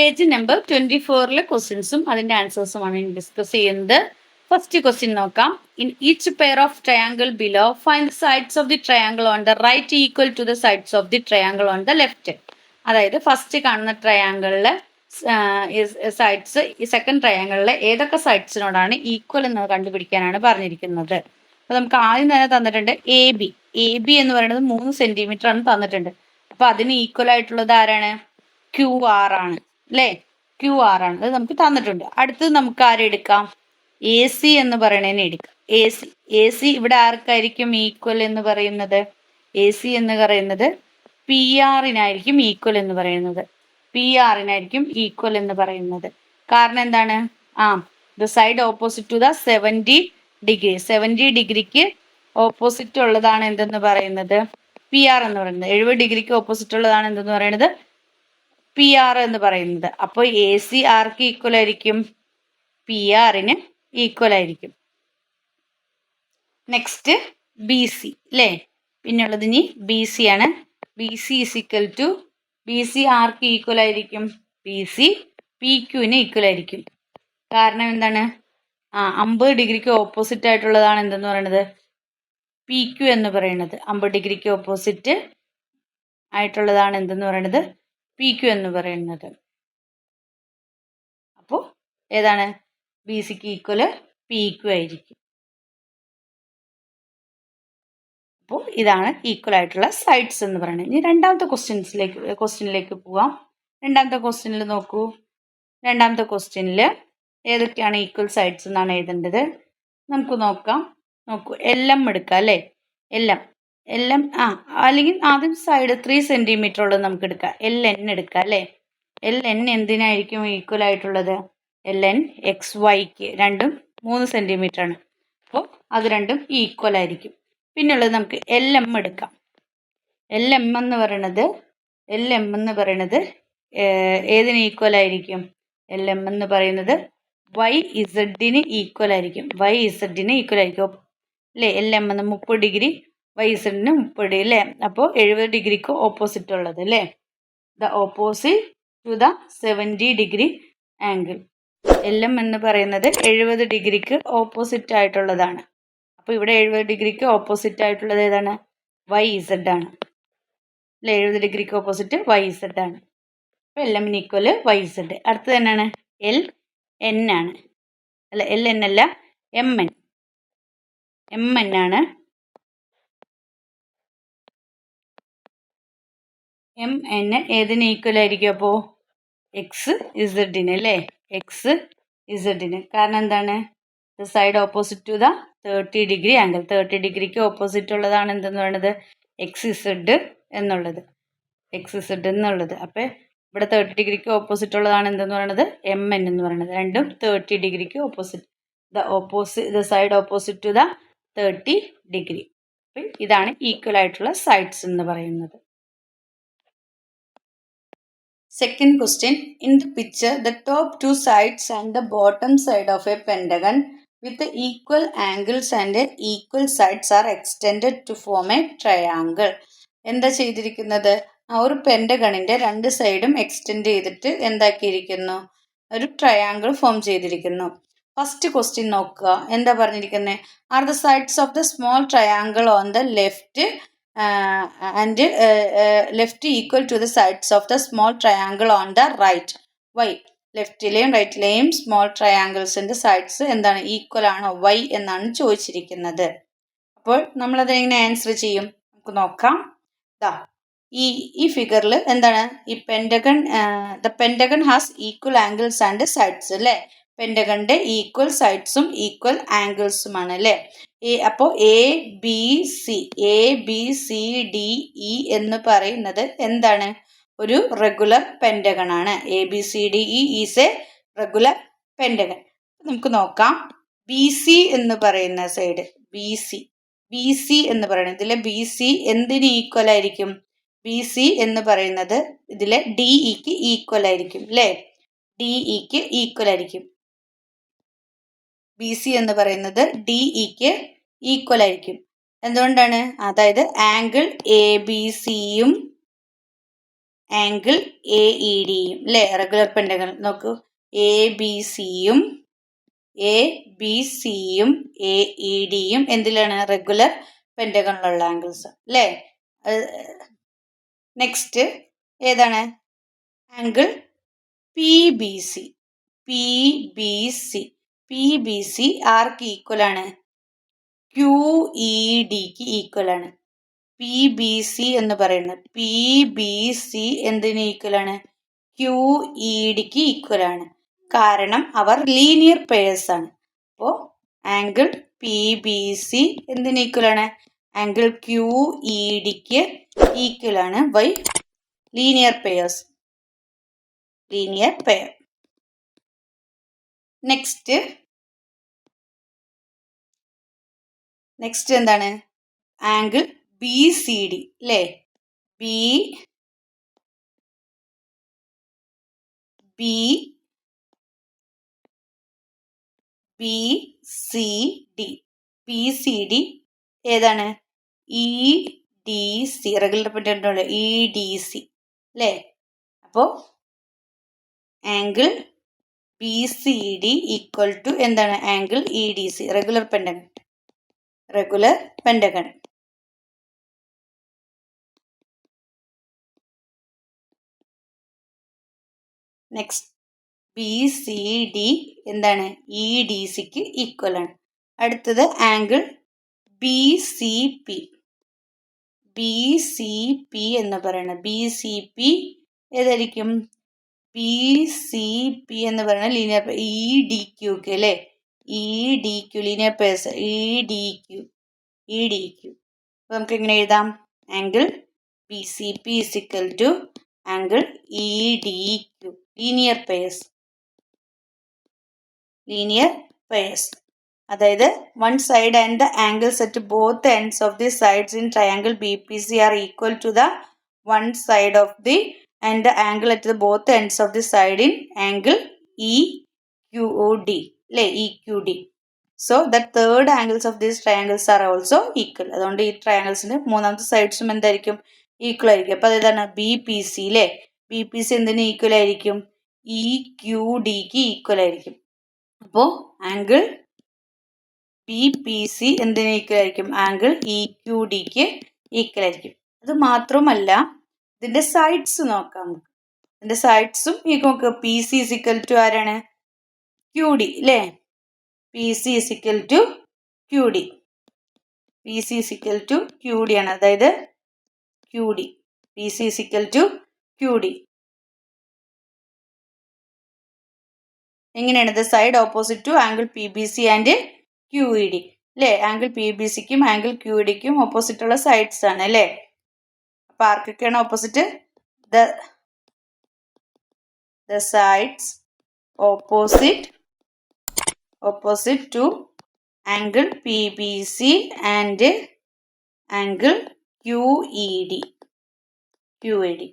Page number twenty ഫോറിലെ ക്വസ്റ്റ്യൻസും അതിന്റെ ആൻസേഴ്സുമാണ് ഇനി ഡിസ്കസ് ചെയ്യുന്നത്. ഫസ്റ്റ് ക്വസ്റ്റ്യൻ നോക്കാം. In each pair of triangle below find sides of the triangle on the right equal to the sides of the triangle on the left അതായത് first കാണുന്ന ട്രയാങ്കിളിലെ sides ഈ second ട്രയാങ്കിളിലെ ഏതൊക്കെ സൈഡ്സിനോടാണ് ഈക്വൽ എന്ന് കണ്ടുപിടിക്കാനാണ് പറഞ്ഞിരിക്കുന്നത്. അപ്പൊ നമുക്ക് ആദ്യം തന്നെ തന്നിട്ടുണ്ട് എ ബി എ ബി എന്ന് പറയുന്നത് മൂന്ന് സെന്റിമീറ്റർ ആണ് തന്നിട്ടുണ്ട്. അപ്പൊ അതിന് ഈക്വൽ ആയിട്ടുള്ളത് ആരാണ്? ക്യു ആർ ആണ്. അല്ലേ ക്യു ആർ ആണ്. അത് നമുക്ക് തന്നിട്ടുണ്ട്. അടുത്തത് നമുക്ക് ആരെടുക്കാം എ സി എന്ന് പറയണതിനെ എടുക്കാം. എ സി എ സി ഇവിടെ ആർക്കായിരിക്കും ഈക്വൽ എന്ന് പറയുന്നത്? എ സി എന്ന് പറയുന്നത് പി ആറിനായിരിക്കും ഈക്വൽ എന്ന് പറയുന്നത്. പി ആറിനായിരിക്കും ഈക്വൽ എന്ന് പറയുന്നത്. കാരണം എന്താണ്? ആ the side opposite to the seventy degree seventy ഡിഗ്രിക്ക് ഓപ്പോസിറ്റ് ഉള്ളതാണ് എന്തെന്ന് പറയുന്നത്? പി ആർ എന്ന് പറയുന്നത്. എഴുപത് ഡിഗ്രിക്ക് ഓപ്പോസിറ്റ് ഉള്ളതാണ് എന്തെന്ന് പറയുന്നത്? പി ആർ എന്ന് പറയുന്നത്. അപ്പോൾ എ സി ആർക്ക് ഈക്വൽ ആയിരിക്കും? പി ആറിന് ഈക്വൽ ആയിരിക്കും. നെക്സ്റ്റ് ബി സി അല്ലേ പിന്നുള്ളത് ഇനി ബി സി ആണ്. B C is equal to B C arc equal ആയിരിക്കും? ബി സി പി ക്യൂവിന് ഈക്വൽ ആയിരിക്കും. കാരണം എന്താണ്? ആ അമ്പത് ഡിഗ്രിക്ക് ഓപ്പോസിറ്റ് ആയിട്ടുള്ളതാണ് എന്തെന്ന് പറയുന്നത് പി ക്യു എന്ന് പറയുന്നത് അമ്പത് ഡിഗ്രിക്ക് ഓപ്പോസിറ്റ് ആയിട്ടുള്ളതാണ് എന്തെന്ന് പറയുന്നത് പി ക്യു എന്ന് പറയുന്നത്. അപ്പോൾ ഏതാണ്? ബി സിക്ക് ഈക്വൽ പി ക്യു ആയിരിക്കും. അപ്പോൾ ഇതാണ് ഈക്വൽ ആയിട്ടുള്ള സൈഡ്സ് എന്ന് പറയുന്നത്. ഇനി രണ്ടാമത്തെ ക്വസ്റ്റ്യൻസിലേക്ക് ക്വസ്റ്റ്യനിലേക്ക് പോവാം. രണ്ടാമത്തെ ക്വസ്റ്റ്യനിൽ നോക്കൂ. രണ്ടാമത്തെ ക്വസ്റ്റ്യനിൽ ഏതൊക്കെയാണ് ഈക്വൽ സൈഡ്സ് എന്നാണ് എഴുതേണ്ടത്? നമുക്ക് നോക്കാം. നോക്കൂ. എല്ലാം എടുക്കാം അല്ലേ? എൽ എം എൽ എം ആ അല്ലെങ്കിൽ ആദ്യം സൈഡ് ത്രീ സെന്റിമീറ്റർ ഉള്ളത് നമുക്ക് എടുക്കാം. എൽ എൻ എടുക്കാം അല്ലേ? എൽ എൻ എന്തിനായിരിക്കും ഈക്വൽ ആയിട്ടുള്ളത്? എൽ എൻ എക്സ് വൈക്ക് രണ്ടും മൂന്ന് സെന്റിമീറ്റർ ആണ്. അപ്പോൾ അത് രണ്ടും ഈക്വൽ ആയിരിക്കും. പിന്നുള്ളത് നമുക്ക് എൽ എം എടുക്കാം. എൽ എം എന്ന് പറയണത് എൽ എം എന്ന് പറയണത് ഏതിന് ഈക്വൽ ആയിരിക്കും? എൽ എം എന്ന് പറയുന്നത് വൈ ഇസഡിന് ഈക്വൽ ആയിരിക്കും. വൈ ഇസഡിന് ഈക്വൽ ആയിരിക്കും. അല്ലേ? എൽ എം എന്ന് മുപ്പത് ഡിഗ്രി വൈ മുപ്പടി അല്ലേ? അപ്പോൾ എഴുപത് ഡിഗ്രിക്ക് ഓപ്പോസിറ്റ് ഉള്ളത് അല്ലേ? The opposite to the seventy degree angle L M എന്ന് പറയുന്നത് എഴുപത് ഡിഗ്രിക്ക് ഓപ്പോസിറ്റ് ആയിട്ടുള്ളതാണ്. അപ്പോൾ ഇവിടെ എഴുപത് ഡിഗ്രിക്ക് ഓപ്പോസിറ്റ് ആയിട്ടുള്ളത് ഏതാണ്? വൈ ഇസഡ് ആണ്. അല്ലെ? എഴുപത് ഡിഗ്രിക്ക് ഓപ്പോസിറ്റ് വൈ ഇസഡ് ആണ്. അപ്പോൾ എൽ എമ്മിന് ഈക്വൽ വൈ ഇസഡ് അടുത്തത് തന്നെയാണ് എൽ എൻ ആണ്. അല്ല? എൽ എൻ അല്ല എം എൻ എം എൻ ആണ്. എം എൻ ഏതിന് ഈക്വൽ ആയിരിക്കും അപ്പോൾ എക്സ് ഇസഡിന് അല്ലേ? എക്സ് ഇസഡിന് കാരണം എന്താണ്? The side opposite to the thirty degree angle thirty ഡിഗ്രിക്ക് ഓപ്പോസിറ്റ് ഉള്ളതാണ് എന്തെന്ന് പറയുന്നത് എക്സ് ഇസഡ് എന്നുള്ളത്. എക്സ് ഇസഡ് എന്നുള്ളത്. അപ്പോൾ ഇവിടെ തേർട്ടി ഡിഗ്രിക്ക് ഓപ്പോസിറ്റ് ഉള്ളതാണ് എന്തെന്ന് പറയുന്നത് എം എൻ എന്ന് പറയുന്നത് രണ്ടും തേർട്ടി ഡിഗ്രിക്ക് opposite the opposite the side opposite to the thirty degree അപ്പം ഇതാണ് ഈക്വൽ ആയിട്ടുള്ള സൈഡ്സ് എന്ന് പറയുന്നത്. Second question in the picture the top two sides and the bottom side of a pentagon with equal angles and equal sides are extended to form a triangle എന്താ ചെയ്തിരിക്കുന്നത്? ആ ഒരു പെൻഡഗണിന്റെ രണ്ട് സൈഡും എക്സ്റ്റെൻഡ് ചെയ്തിട്ട് എന്താക്കിയിരിക്കുന്നു? ഒരു ട്രയാങ്കിൾ ഫോം ചെയ്തിരിക്കുന്നു. ഫസ്റ്റ് ക്വസ്റ്റ്യൻ നോക്കുക. എന്താ പറഞ്ഞിരിക്കുന്നത് are the sides of the small triangle on the left and left equal to the sides of the small triangle on the right why ലെഫ്റ്റിലെയും റൈറ്റിലെയും സ്മോൾ ട്രയാങ്കിൾസിന്റെ സൈഡ്സ് എന്താണ് ഈക്വൽ ആണോ why എന്നാണ് ചോദിച്ചിരിക്കുന്നത്. അപ്പോൾ നമ്മളതിനെങ്ങനെ ആൻസർ ചെയ്യും? നമുക്ക് നോക്കാം. ദാ ഈ ഈ ഫിഗറിൽ എന്താണ്? ഈ pentagon the pentagon has equal angles and sides അല്ലേ പെൻഡഗണിന്റെ ഈക്വൽ സൈഡ്സും ഈക്വൽ ആംഗിൾസുമാണ് അല്ലേ ഈ അപ്പോൾ A B C A B C D E എന്ന് പറയുന്നത് എന്താണ്? ഒരു റെഗുലർ പെൻഡഗൺ ആണ്. A B C D E is a regular pentagon നമുക്ക് നോക്കാം. ബി സി എന്ന് പറയുന്ന side B C B C എന്ന് പറയുന്നത് ഇതിലെ ബി സി എന്തിന് ഈക്വൽ ആയിരിക്കും? ബി സി എന്ന് പറയുന്നത് ഇതിലെ ഡി ഇക്ക് ഈക്വൽ ആയിരിക്കും അല്ലേ ഡി ഇക്ക് ഈക്വൽ ആയിരിക്കും. ബി സി എന്ന് പറയുന്നത് ഡി ഇക്ക് ഈക്വൽ ആയിരിക്കും. എന്തുകൊണ്ടാണ്? അതായത് ആംഗിൾ എ ബി സിയും ആംഗിൾ എ ഇ ഡിയും അല്ലേ റെഗുലർ പെൻഡകൾ നോക്കൂ. എ ബി സിയും എ ബി സിയും എ ഇ ഡിയും എന്തിലാണ്? റെഗുലർ പെൻഡകളിലുള്ള ആംഗിൾസ് അല്ലേ നെക്സ്റ്റ് ഏതാണ്? Angle P B C P B C P B C ആർക്ക് ഈക്വൽ ആണ്. ക്യു ഇ ഡിക്ക് ഈക്വൽ ആണ്. പി ബി സി എന്ന് പറയുന്നത് പി ബി സി എന്തിന് ഈക്വൽ ആണ്? ക്യു ഇ ഡിക്ക് ഈക്വൽ ആണ്. കാരണം അവർ ലീനിയർ പേഴ്സ് ആണ്. അപ്പോൾ ആംഗിൾ പി ബി സി എന്തിന് ഈക്വൽ ആണ്? ആംഗിൾ ക്യു ഇ ഡിക്ക് ഈക്വൽ ആണ് by linear pairs linear pair next next എന്താണ്? ആംഗിൾ ബി സി ഡി അല്ലേ B B B C D B C D ഏതാണ്? E D C regular pentagon E D C അല്ലേ അപ്പോൾ angle B C D equal to എന്താണ്? Angle E D C regular pentagon regular pentagon next B C D എന്താണ്? E D സിക്ക് equal ആണ്. അടുത്തത് angle B C P B C P എന്ന് പറയുന്നത് B C P ഏതായിരിക്കും? B C P എന്ന് പറയുന്നത് ലീനിയർ ഇ ഡി ക്യൂക്ക് അല്ലേ? E D Q linear pairs E D Q E D Q അപ്പോൾ നമുക്ക് എങ്ങനെ എഴുതാം? Angle P C P is equal to angle E D Q linear pairs linear pairs അതായത് one side and the angle set both ends of the sides in triangle B P C R equal to the one side of the and the angle at the both ends of the side in angle E Q D അല്ലേ E Q D so the third angles of these triangles are also equal അതുകൊണ്ട് ഈ ട്രയാങ്കിൾസിന്റെ മൂന്നാമത്തെ സൈഡ്സും എന്തായിരിക്കും? Equal ആയിരിക്കും. അപ്പോൾ അതാണ് B P C അല്ലേ B P C എന്തിന് ഈക്വൽ ആയിരിക്കും? ഇ ക്യു ഡിക്ക് ഈക്വൽ ആയിരിക്കും. അപ്പോൾ ആംഗിൾ ബി പി സി എന്തിന് ഈക്വൽ ആയിരിക്കും? ആംഗിൾ ഇ ക്യു ഡിക്ക് ഈക്വൽ ആയിരിക്കും. അത് മാത്രമല്ല ഇതിന്റെ സൈഡ്സ് നോക്കാം നമുക്ക്. ഇതിന്റെ സൈഡ്സും ഈ നോക്കുക പി സി ഈക്വൽ ടു ആരാണ്? ക്യു ഡി അല്ലേ P C is equal to Q D P C is equal to Q D ആണ്. അതായത് Q D P C is equal to Q D എങ്ങനെയാണ് ഇത് side opposite to angle P B C and Q E D അല്ലേ angle P B സിക്കും angle Q E ഡിക്കും opposite ഉള്ള sides ആണ് അല്ലേ അപ്പൊ ആർക്കൊക്കെയാണ് opposite the the sides opposite and angle Q E D Q E D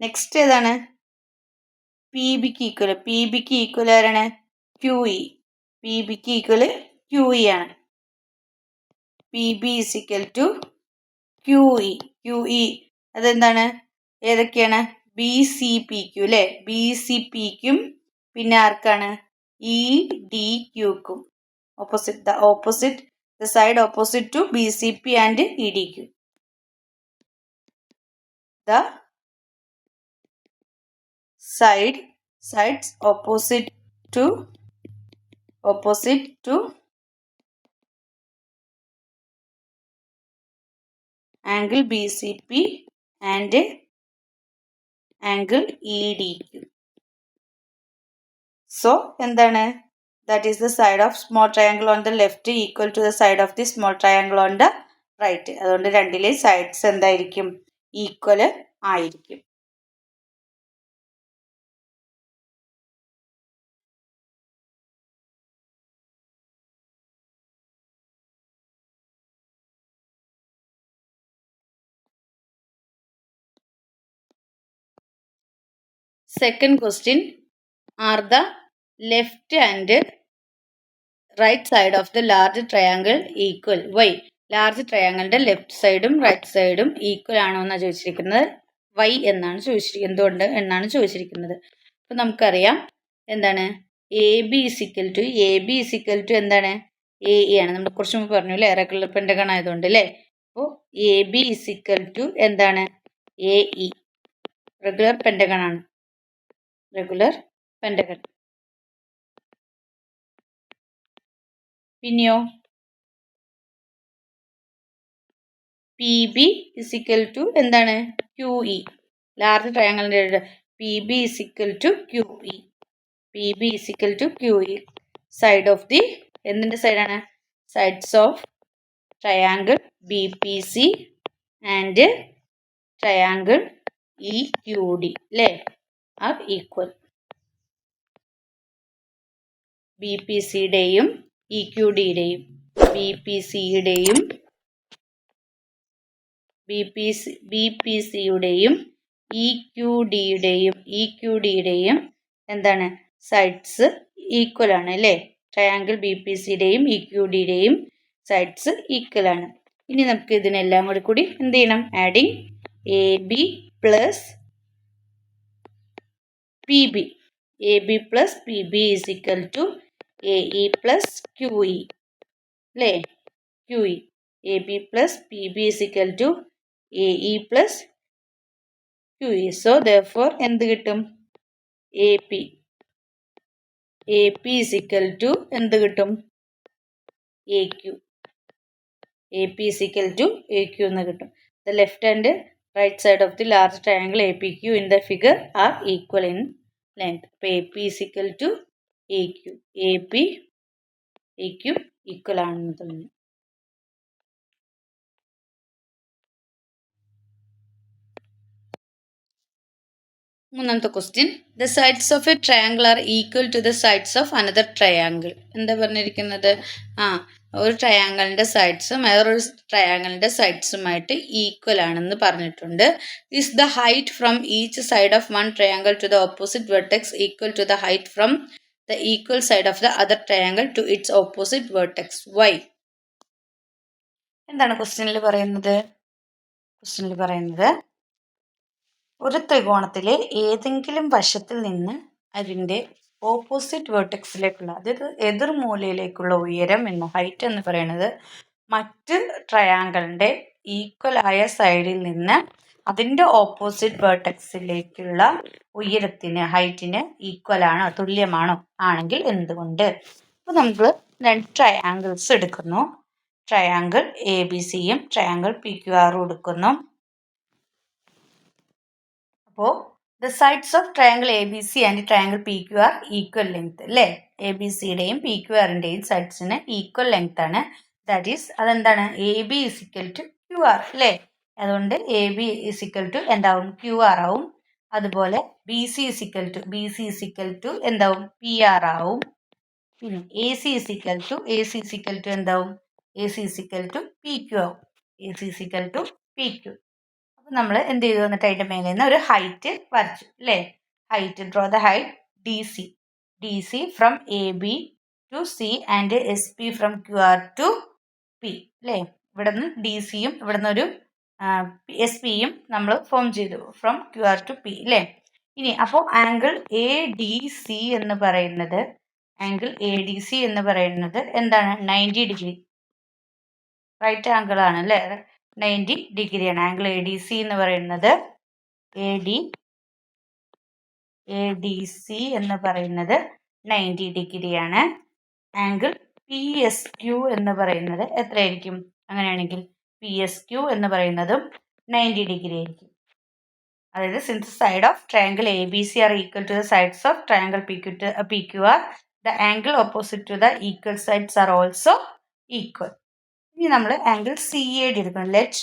next ഏതാണ്? P ബിക്ക് ഈക്വൽ പി ബിക്ക് ഈക്വൽ ആരാണ്? ക്യു ഇ പി ബിക്ക് ഈക്വൽ ക്യു ഇ ആണ്. P B is equal to Q E Q E അതെന്താണ്? ഏതൊക്കെയാണ്? B C P Q അല്ലേ B C പിക്കും പിന്നെ ആർക്കാണ്? E D Q opposite the opposite the side opposite to BCP and EDQ. The side sides opposite to opposite to angle BCP and angle EDQ. So, എന്താണ് that is the side of small triangle on the left equal to the side of the small triangle on the right. അതുകൊണ്ട് രണ്ടിലെ sides എന്തായിരിക്കും equal. ആയിരിക്കും Second question Are the left and right side of the large triangle equal? Why? Large ട്രയാങ്കിളിന്റെ left സൈഡും right സൈഡും equal ആണോ എന്നാണ് ചോദിച്ചിരിക്കുന്നത്? വൈ എന്നാണ് ചോദിച്ചിരിക്കുന്നത് എന്തുകൊണ്ട് എന്നാണ് ചോദിച്ചിരിക്കുന്നത്? അപ്പം നമുക്കറിയാം എന്താണ്? A B is equal to A B is equal to എന്താണ്? എ ഇ ആണ്. നമ്മൾ കുറച്ച് മുമ്പ് പറഞ്ഞു അല്ലേ? റെഗുലർ പെൻഡഗൺ ആയതുകൊണ്ട് അല്ലേ? അപ്പോൾ A B is equal to എന്താണ്? എ ഇ റെഗുലർ പെൻഡഗൺ ആണ്. റെഗുലർ പെൻഡഗൺ പിന്നെയോ? P B is equal to എന്താണ്? ക്യു ഇ ലാർജ് ട്രയാങ്കിളിന്റെ P B is equal to Q E P B is equal to Q E side of the എന്തിന്റെ സൈഡാണ് sides of triangle B P C and triangle E Q D അല്ലേ are equal B P സിയുടെയും E Q ഡിയുടെയും B P സിയുടെയും B P C B P സിയുടെയും E Q ഡിയുടെയും E Q ഡിയുടെയും എന്താണ്? Sides equal ആണ് അല്ലേ? ട്രയാങ്കിൾ ബി പി സിയുടെയും E Q ഡിയുടെയും സൈഡ്സ് ഈക്വൽ ആണ്. ഇനി നമുക്ക് ഇതിനെല്ലാം കൂടി കൂടി എന്ത് ചെയ്യണം? Adding A B plus P B A B plus P B is equal to A E plus Q E അല്ലേ Q E A B plus P B is equal to A E plus Q E so ദോർ എന്ത് കിട്ടും? A P A P is equal to എന്ത് കിട്ടും? A Q A P is equal to A Q എന്ന് കിട്ടും. The left and right side of the large triangle A P Q in the figure are equal in length അപ്പോൾ A P is equal to A Q A P A Q equal ആണെന്ന് മൂന്നാമത്തെ question the sides of a triangle are equal to the sides of another triangle എന്താ പറഞ്ഞിരിക്കുന്നത്? ആ ഒരു ട്രയാങ്കിളിന്റെ സൈഡ്സും വേറൊരു ട്രയാങ്കിളിന്റെ സൈഡ്സുമായിട്ട് ഈക്വൽ ആണെന്ന് പറഞ്ഞിട്ടുണ്ട്. Is the height from each side of one triangle to the opposite vertex equal to the height from the equal side of the other triangle to its opposite vertex y. എന്താണ് ക്വസ്റ്റ്യനിൽ പറയുന്നത് ക്വസ്റ്റ്യനിൽ പറയുന്നത് ഒരു ത്രികോണത്തിലെ ഏതെങ്കിലും വശത്തിൽ നിന്ന് അതിന്റെ ഓപ്പോസിറ്റ് വേർട്ടെക്സിലേക്കുള്ള അതായത് എതിർമൂലയിലേക്കുള്ള ഉയരം എന്ന ഹൈറ്റ് എന്ന് പറയുന്നത് മറ്റ് ട്രയാങ്കിളിന്റെ ഈക്വൽ ആയ സൈഡിൽ നിന്ന് അതിന്റെ ഓപ്പോസിറ്റ് വേർട്ടക്സിലേക്കുള്ള ഉയരത്തിന് ഹൈറ്റിന് ഈക്വൽ ആണോ തുല്യമാണോ? ആണെങ്കിൽ എന്തുകൊണ്ട്? അപ്പോൾ നമ്മൾ രണ്ട് ട്രയാങ്കിൾസ് എടുക്കുന്നു. ട്രയാങ്കിൾ എ ബി സിയും ട്രയാങ്കിൾ പി ക്യു ആറും എടുക്കുന്നു. അപ്പോൾ the sides of triangle A B C and triangle P Q R equal length അല്ലേ? എ ബി സിയുടെയും പി ക്യു ആറിന്റെയും സൈഡ്സിന് ഈക്വൽ ലെങ്ത് ആണ്. ദാറ്റ് ഈസ് അതെന്താണ്? A B is equal to Q R അല്ലേ? അതുകൊണ്ട് A B is equal to എന്താവും? Q R ആവും. അതുപോലെ B C is equal to B C is equal to എന്താവും? പി ആർ ആവും. പിന്നെ A C is equal to A C is equal to എന്താവും? A C is equal to P Q ആവും. A C is equal to P Q അപ്പം നമ്മൾ എന്ത് ചെയ്തു? എന്നിട്ട് അതിന്റെ മേലെ നിന്ന് ഒരു ഹൈറ്റ് വരച്ചു അല്ലേ? Height draw the height D C D C from A B to C and S P from Q R to P അല്ലേ? ഇവിടെ നിന്ന് ഡി സിയും ഇവിടെ നിന്ന് ഒരു എസ് പിയും നമ്മൾ ഫോം ചെയ്തു from Q R to P അല്ലേ ഇനി അപ്പോൾ ആംഗിൾ എ ഡി സി എന്ന് പറയുന്നത് ആംഗിൾ എ ഡി സി എന്ന് പറയുന്നത് എന്താണ്? നയന്റി ഡിഗ്രി റൈറ്റ് ആംഗിൾ ആണ് അല്ലേ നയന്റി ഡിഗ്രിയാണ് ആംഗിൾ എ ഡി സി എന്ന് പറയുന്നത് A D A D C എന്ന് പറയുന്നത് നയന്റി ഡിഗ്രിയാണ് ആംഗിൾ പി എസ് ക്യു എന്ന് പറയുന്നത് എത്രയായിരിക്കും? അങ്ങനെയാണെങ്കിൽ പി എസ് ക്യു എന്ന് പറയുന്നതും നയന്റി ഡിഗ്രി ആയിരിക്കും. അതായത് since side of triangle A B C are equal to the sides of triangle P Q to P Q R the angle opposite to the equal sides are also equal ഇനി നമ്മൾ angle C A D എടുക്കണം. Let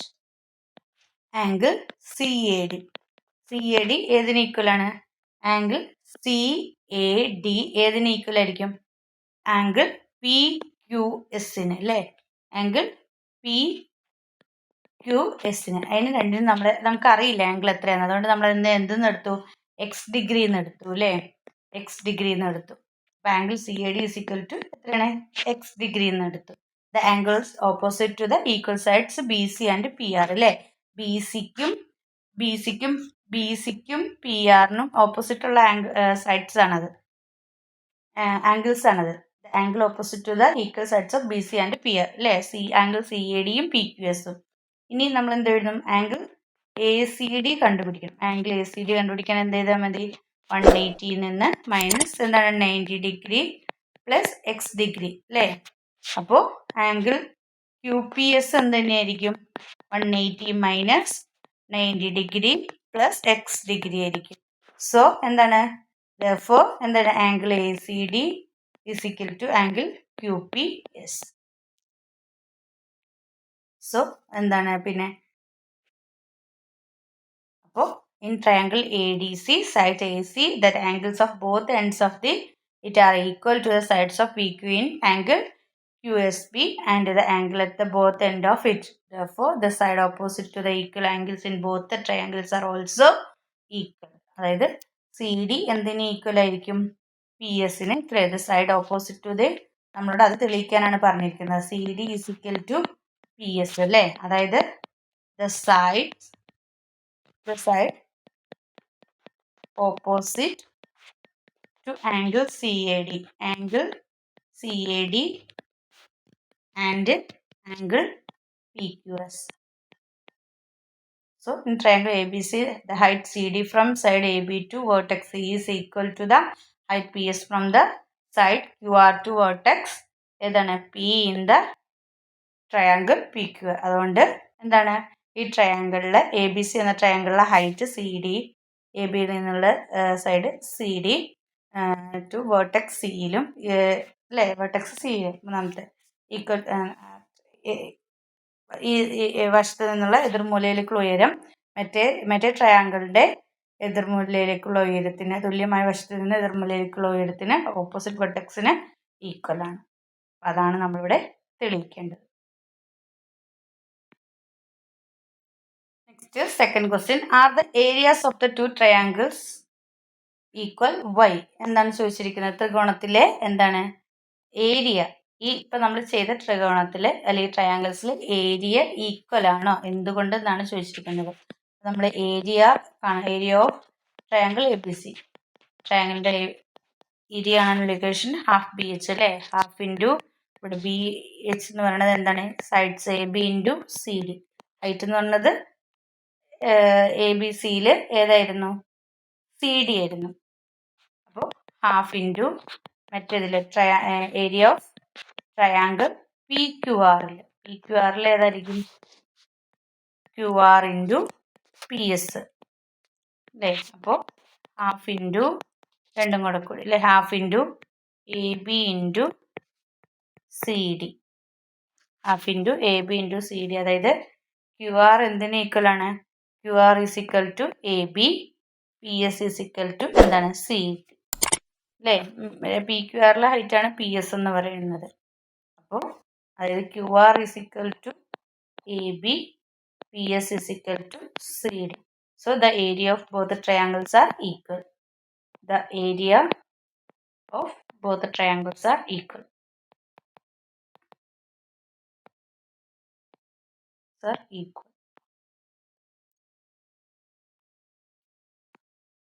angle C A D C A D ഏതിന് equal ആണ്? Angle C A D ഏതിന് equal ആയിരിക്കും? Angle P Q എസിന് അല്ലേ? Angle P Q എസിന് അതിന് രണ്ടിനും നമ്മൾ നമുക്കറിയില്ല ആംഗിൾ എത്രയാണ് അതുകൊണ്ട് നമ്മൾ എന്ത് എന്തെന്ന് എടുത്തു? എക്സ് ഡിഗ്രി എന്ന് എടുത്തു അല്ലേ? എക്സ് ഡിഗ്രി എന്ന് എടുത്തു. അപ്പോൾ angle C A D is equal to എത്രയാണ്? എക്സ് ഡിഗ്രി എന്ന് എടുത്തു. The angles opposite to the equal sides B C and P R അല്ലേ? ബി സിക്കും ബി സിക്കും ബി സിക്കും പി ആറിനും ഓപ്പോസിറ്റ് ഉള്ള ആംഗിൾ സൈഡ്സ് ആണത്. ആംഗിൾസ് ആണത്. Angle opposite to the equal sides of B C and P R അല്ലേ? C angle C A ഡിയും പി ക്യു എസും ഇനി നമ്മൾ എന്ത് എഴുതും ആംഗിൾ എ സി ഡി കണ്ടുപിടിക്കണം. ആംഗിൾ എ സി ഡി കണ്ടുപിടിക്കാൻ എന്ത് ചെയ്താൽ മതി വൺ എയ്റ്റിയിൽ നിന്ന് മൈനസ് എന്താണ്? Ninety degree plus X degree അല്ലേ അപ്പോൾ ആംഗിൾ ക്യു പി എസ് എന്ത് തന്നെയായിരിക്കും one eighty minus ninety degree plus X degree ആയിരിക്കും. സോ എന്താണ്? ഫോർ എന്താണ്? Angle A C D is equal to angle Q P S so എന്താണ് പിന്നെ? അപ്പോൾ in triangle A D C side A C that angles of both ends of the it are equal to the sides of P Q in angle QSB and the angle at the both end of it. Therefore, the side opposite to the equal angles in both the triangles are also equal അതായത് C D എന്തിന് equal ആയിരിക്കും? P എസിന് side opposite to the നമ്മളോട് അത് തെളിയിക്കാനാണ് പറഞ്ഞിരിക്കുന്നത്. C D is equal to P S അല്ലേ അതായത് the side the side opposite to angle C A D angle C A D and angle PQS. So in triangle ABC, the height CD from side AB to vertex C is equal to the height PS from the side QR to vertex ഏതാണ് P in the triangle P Q അതുകൊണ്ട് എന്താണ്? ഈ ട്രയാങ്കിളിലെ A B C എന്ന ട്രയാങ്കിളിലെ height C D A ബിയിൽ നിന്നുള്ള side C D to vertex സിയിലും അല്ലേ? വേർട്ടെക്സ് സി മൂന്നാമത്തെ. ഈക്വൽ ഈ വശത്ത് നിന്നുള്ള എതിർമൂലയിലേക്കുള്ള ഉയരം മറ്റേ മറ്റേ ട്രയാങ്കിളിന്റെ എതിർമൂലയിലേക്കുള്ള ഉയരത്തിന് തുല്യമായ വശത്ത് നിന്ന് എതിർമൂലയിലേക്കുള്ള ഉയരത്തിന് ഓപ്പോസിറ്റ് വെർട്ടെക്സിന് ഈക്വൽ ആണ്. അതാണ് നമ്മളിവിടെ തെളിയിക്കേണ്ടത്. Next second question are the areas of the two triangles equal why എന്താണ് ചോദിച്ചിരിക്കുന്നത്? ത്രികോണത്തിലെ എന്താണ്? ഏരിയ ഈ ഇപ്പം നമ്മൾ ചെയ്ത ത്രികോണത്തിൽ അല്ലെങ്കിൽ ട്രയാങ്കിൾസിൽ ഏരിയ ഈക്വൽ ആണോ? എന്തുകൊണ്ട് എന്നാണ് ചോദിച്ചിരിക്കുന്നത്? നമ്മൾ area area of triangle A B C ട്രയാങ്കിളിന്റെ ഏരിയ ആണ് ലൊക്കേഷൻ ഹാഫ് ബി എച്ച് അല്ലേ? ഹാഫ് ഇന്റു ഇവിടെ ബി എച്ച് എന്ന് പറയുന്നത് എന്താണ്? Sides A B into C D height എന്ന് പറയുന്നത് എ ബി സിയിൽ ഏതായിരുന്നു? സി ഡി ആയിരുന്നു. അപ്പോൾ ഹാഫ് ഇന്റു മറ്റേതിൽ ട്രയാ area of triangle P Q ആറിൽ പി ക്യു ആറിൽ ഏതായിരിക്കും? Q R into P S അല്ലേ? അപ്പോൾ ഹാഫ് ഇന്റു രണ്ടും കൂടെ കൂടി. അല്ലേ? Half into A B into C D half into A B into C D അതായത് ക്യു ആർ എന്തിന് Q R is equal to A B P S is equal to എന്താണ്? C അല്ലേ P Q ആറിലെ ഹൈറ്റാണ് P S എന്ന് പറയുന്നത്. അപ്പോൾ അതായത് Q R is equal to A B P S is equal to C D so the area of both triangles are equal the area of both triangles are equal are equal.